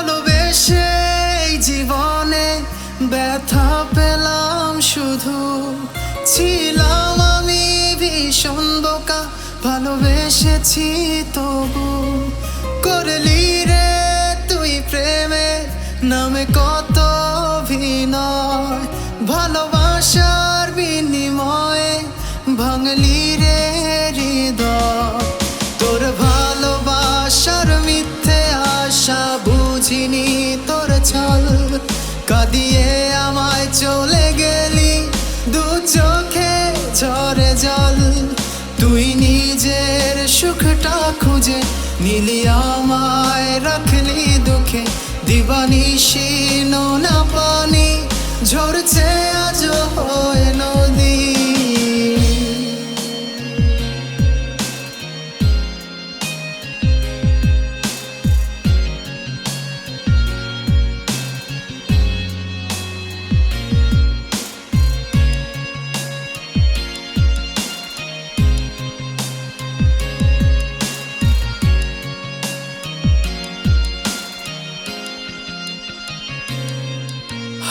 ভালোবেসে জীবনে ব্যথা পেলাম শুধু। ছিলাম আমি ভীষণ বোকা, ভালোবেসেছি তবু। করলি রে তুই প্রেমে নামে কত অভিনয়, ভালোবাসার বিনিময়ে ভাঙলি রে বুঝিনি তোর ছল, কাদিয়ে আমায় চলে গেলি। দু চোখে ঝরে জল, তুই নিজের সুখটা খুঁজে নিলি আমায়, রাখলি দুঃখে। দিবানি শিনো না পানি ঝরছে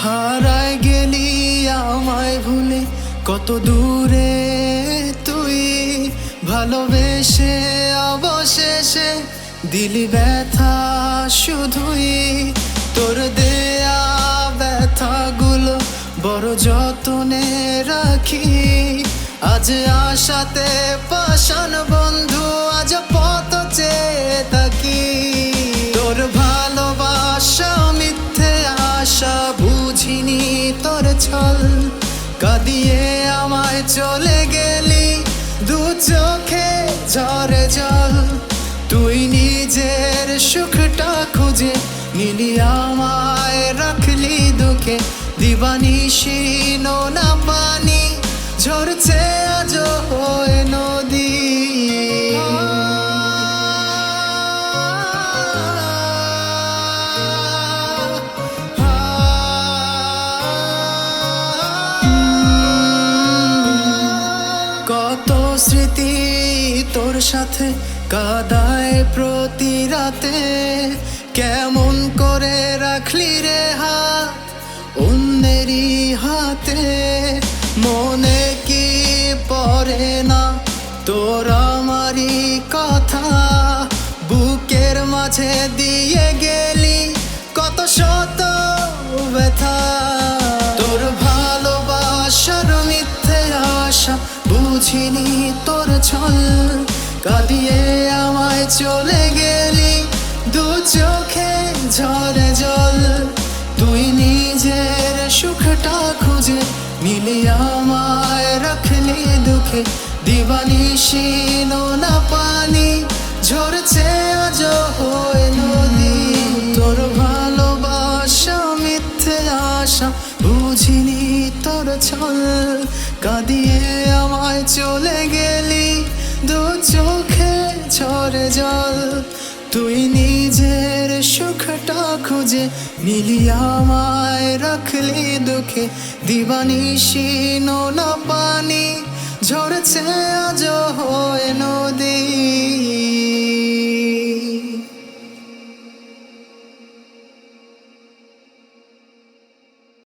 হারায় গেলি আমায় ভুলে, কত দূরে তুই ভালোবেসে অবশেষে দিলি ব্যথা শুধুই। তোর দেয়া ব্যথাগুলো বড় যতনে রাখি। আজ আশাতে পাশান বন্ধু, আজ পথ চেয়ে থাকি। তোর ভালোবাসা, মিথ্যে আশা ছল কাঁদিয়ে আমায় চলে গেলি। দু চোখে ঝরে জল। তুই নিজের সুখটা খুঁজে নিলি আমায়, রাখলি দুঃখে। দিবানিশি না পানি, ঝরছে সাথে কাদায় প্রতি রাতে কেমন করে রাখলি রে হাত অন্যেরই হাতে? মনে কি পড়ে না তোর আমারই কথা? বুকের মাঝে দিয়ে গেলি কত শত ব্যথা। তোর ভালোবাসার মিথ্যে আশা বুঝিনি তোর ছল। কাঁদিয়ে আমায় চলে গেলি। দু চোখে ঝরে জল। তুই নিজের সুখটা খুঁজে মিলি আমায়, রাখলি দুঃখে। দিবানিশি না পানি ঝরছে আজ হয়ে নদী। তোর ভালোবাসা, মিথ্যে আশা, বুঝিনি তোর ছল। কাঁদিয়ে আমায় চলে গেলি। দু চোখে ঝরে জল, তুই নিজের সুখটা খুঁজে মিলি আমায়, রাখলি দুঃখে। দিবানিশি না পানি ঝরছে আজ হয়ে নদী।